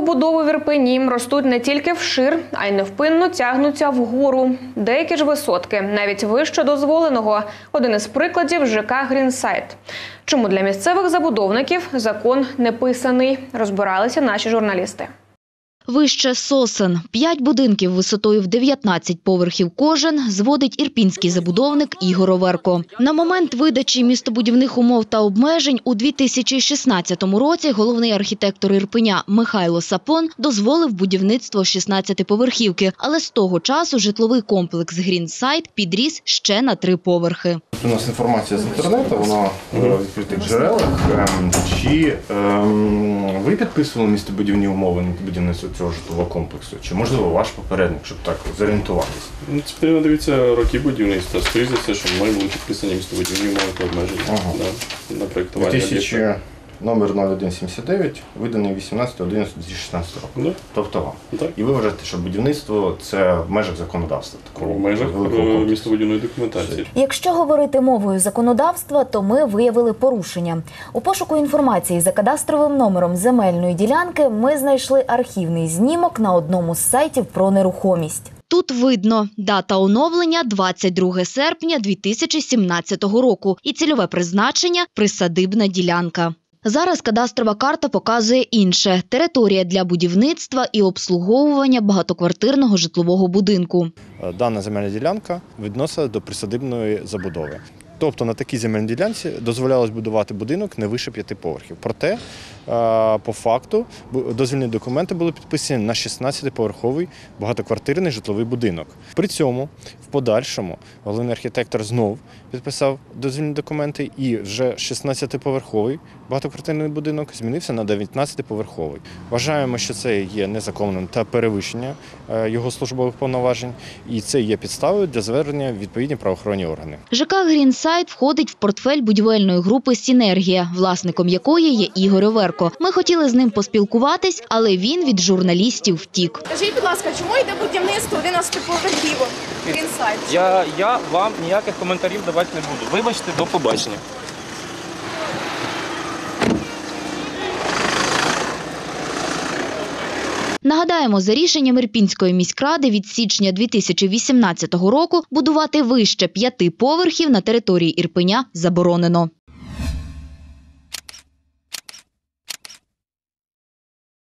новобудови в Ірпені ростуть не тільки вшир, а й невпинно тягнуться вгору. Деякі ж висотки навіть вище дозволеного. Один із прикладів ЖК Грінсайт. Чому для місцевих забудовників закон не писаний? Розбиралися наші журналісти. Вище сосен. П'ять будинків висотою в 19 поверхів кожен зводить ірпінський забудовник Ігор Оверко. На момент видачі містобудівних умов та обмежень у 2016 році головний архітектор Ірпеня Михайло Сапон дозволив будівництво 16-поверхівки, але з того часу житловий комплекс Грінсайт підріс ще на три поверхи. У нас інформація з інтернету, вона в відкритих джерелах. Ем, Чи ем, ви підписували містобудівні умови на будівництво цього житлового комплексу? Чи можливо ваш попередник, щоб так зорієнтуватися? Ну, це потрібно дивитися роки будівництва. Скоріше за все, що ми були підписані містобудівні умови та обмеження Ага. да, на проєктування. 2000 номер 0179, виданий 18.11.2016 року. Да, Тобто вам. так. І ви вважаєте, що будівництво це в межах законодавства такого В межах великого е, комплексу? містобудівної документації. Якщо говорити мовою законодавства, то ми виявили порушення. У пошуку інформації за кадастровим номером земельної ділянки ми знайшли архівний знімок на одному з сайтів про нерухомість. Тут видно дата оновлення 22 серпня 2017 року і цільове призначення присадибна ділянка. Зараз кадастрова карта показує інше територія для будівництва і обслуговування багатоквартирного житлового будинку. Е, Дана земельна ділянка відносила до присадибної забудови. Тобто на такій земельній ділянці дозволялось будувати будинок не вище п'яти поверхів. Проте, е, по факту, дозвільні документи були підписані на 16-поверховий багатоквартирний житловий будинок. При цьому, в подальшому, головний архітектор знов підписав дозвільні документи, і вже 16-поверховий багатоквартирний будинок змінився на 19-поверховий. Вважаємо, що це є незаконним та перевищення е, його службових повноважень, і це є підставою для звернення відповідні правоохоронні органи. ЖК Грінсайт входить в портфель будівельної групи Сінергія, власником якої є Ігор Оверко. Ми хотіли з ним поспілкуватись, але він від журналістів втік. Скажіть, будь ласка, чому йде будівництво 11 поверхівок? Інсайт. Я, я вам ніяких коментарів давати не буду. Вибачте, до побачення. Нагадаємо, за рішенням Ірпінської міськради від січня 2018 року будувати вище п'яти поверхів на території Ірпеня заборонено.